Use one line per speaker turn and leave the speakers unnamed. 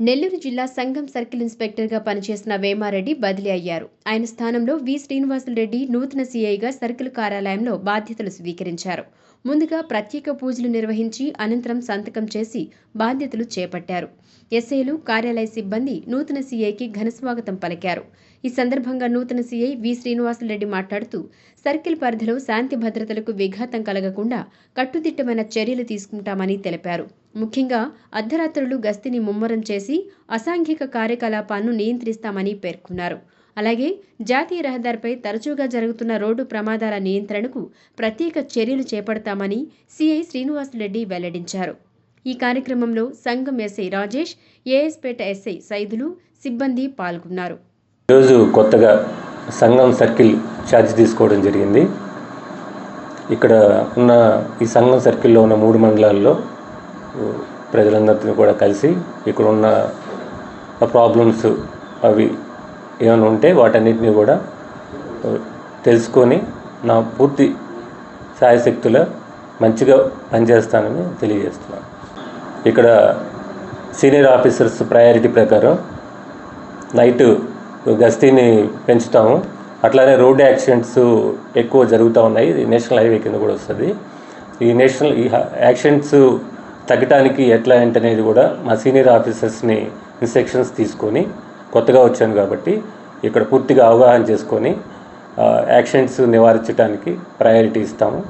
నెల్లూరు జిల్లా సంఘం సర్కిల్ ఇన్స్పెక్టర్గా పనిచేసిన వేమారెడ్డి బదిలీ అయ్యారు. ఆయన స్థానంలో వి. శ్రీనివాసులరెడ్డి నూతన సీఐగా సర్కిల్ కార్యాలయంలో బాధ్యతలు స్వీకరించారు. ముందుగా ప్రత్యేక పూజలు నిర్వహించి అనంతరం సంతకం చేసి బాధ్యతలు చేపట్టారు. ఎస్ఐలు కార్యాలయ సిబ్బంది నూతన సీఐకి ఘనస్వాగతం పలికారు. ఈ సందర్భంగా నూతన సీఐ వి. శ్రీనివాసులరెడ్డి మాట్లాడుతూ సర్కిల్ పరిధిలో శాంతి భద్రతలకు విఘాతం కలగకుండా కట్టుదిట్టమైన చర్యలు తీసుకుంటామని తెలిపారు. ముఖ్యంగా అర్ధరాత్రులు గస్తీని ముమ్మరం చేసి అసాంఘిక కార్యకలాపాలను నియంత్రిస్తామని పేర్కొన్నారు. అలాగే జాతీయ రహదారిపై తరచుగా జరుగుతున్న రోడ్డు ప్రమాదాల నియంత్రణకు ప్రత్యేక చర్యలు చేపడతామని సిఐ శ్రీనివాసరెడ్డి వెల్లడించారు. ఈ కార్యక్రమంలో సంఘం ఎస్ఐ రాజేష్ ఏఎస్పేట ఎస్ఐ సైదులు సిబ్బంది పాల్గొన్నారు.
ఈరోజు కొత్తగా సంఘం సర్కిల్ ఛార్జ్ తీసుకోవడం జరిగింది. ఇక్కడ ఉన్న ఈ సంఘం సర్కిల్లో ఉన్న మూడు మండలాల్లో ప్రజలందరితో కూడా కలిసి ఇక్కడ ఉన్న ప్రాబ్లమ్స్ అవి ఏమైనా ఉంటే వాటన్నిటిని కూడా తెలుసుకొని నా పూర్తి సాయశక్తుల మంచిగా పనిచేస్తానని తెలియజేస్తున్నాను. ఇక్కడ సీనియర్ ఆఫీసర్స్ ప్రయారిటీ ప్రకారం నైట్ గస్తీని పెంచుతాము. అట్లానే రోడ్ యాక్సిడెంట్స్ ఎక్కువ జరుగుతూ ఉన్నాయి. నేషనల్ హైవే కింద కూడా వస్తుంది. ఈ నేషనల్ ఈ హ- యాక్సిడెంట్స్ తగ్గటానికి ఎట్లా ఏంటనేది కూడా మా సీనియర్ ఆఫీసర్స్ని ఇన్స్ట్రక్షన్స్ తీసుకొని కొత్తగా వచ్చాను కాబట్టి ఇక్కడ పూర్తిగా అవగాహన చేసుకొని యాక్సిడెంట్స్ నివారించడానికి ప్రయారిటీ ఇస్తాము.